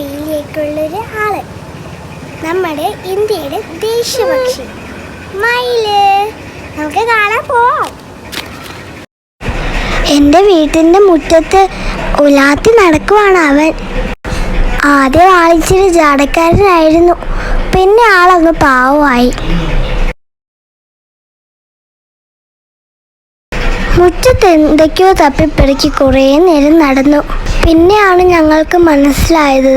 പീലിയൊക്കെയുള്ളൊരു ആൾ നമ്മുടെ ഇന്ത്യയുടെ ദേശീയപക്ഷി മയിൽ. നമുക്ക് കാണാൻ പോവാം. എന്റെ വീട്ടിന്റെ മുറ്റത്ത് ഉലാത്തി നടക്കുവാണ് അവൻ. ആദ്യം ആളിച്ചിരി ജാടക്കാരനായിരുന്നു. പിന്നെ ആളങ്ങ് പാവമായി. മുറ്റത്ത് എന്തൊക്കെയോ തപ്പിപ്പിടിക്ക് കുറേ നേരം നടന്നു. പിന്നെയാണ് ഞങ്ങൾക്ക് മനസ്സിലായത്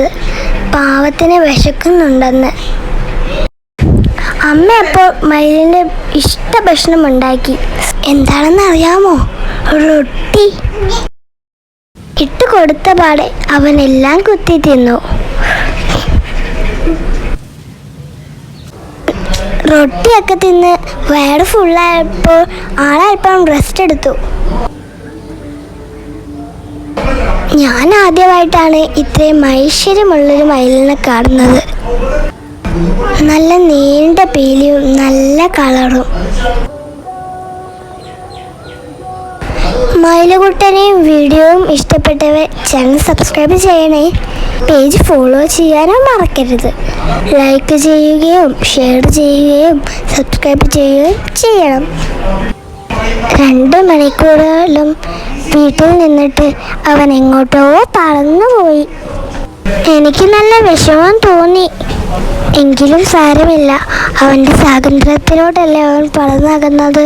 പാവത്തിന് വിശക്കുന്നുണ്ടെന്ന്. അമ്മ അപ്പോൾ മയിലിന്റെ ഇഷ്ട ഭക്ഷണം ഉണ്ടാക്കി. എന്താണെന്ന് അറിയാമോ? റൊട്ടി. ഇട്ട് കൊടുത്ത പാടെ അവനെല്ലാം കുത്തി തിന്നു. റൊട്ടിയൊക്കെ തിന്ന് വയറ് ഫുള്ളായപ്പോൾ ആളല്പം റെസ്റ്റ് എടുത്തു. ഞാൻ ആദ്യമായിട്ടാണ് ഇത്രയും ഐശ്വര്യമുള്ളൊരു മയിലിനെ കാണുന്നത്. നല്ല നീണ്ട പേലിയും നല്ല കളറും. മയിലുകുട്ടനെയും വീഡിയോയും ഇഷ്ടപ്പെട്ടവർ ചാനൽ സബ്സ്ക്രൈബ് ചെയ്യണേ. പേജ് ഫോളോ ചെയ്യാനും മറക്കരുത്. ലൈക്ക് ചെയ്യുകയും ഷെയർ ചെയ്യുകയും സബ്സ്ക്രൈബ് ചെയ്യുകയും ചെയ്യണം. രണ്ട് മണിക്കൂറോളം വീട്ടിൽ നിന്നിട്ട് അവൻ എങ്ങോട്ടോ പറന്നുപോയി എനിക്ക് നല്ല വിഷമം തോന്നി. എങ്കിലും സാരമില്ല. അവന്റെ സ്വാതന്ത്ര്യത്തിലോട്ടല്ലേ അവൻ പറന്നകുന്നത്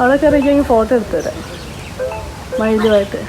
അവിടെ കയറിയെങ്കിൽ ഫോട്ടോ എടുത്തു തരാം. മയിലുമായിട്ട്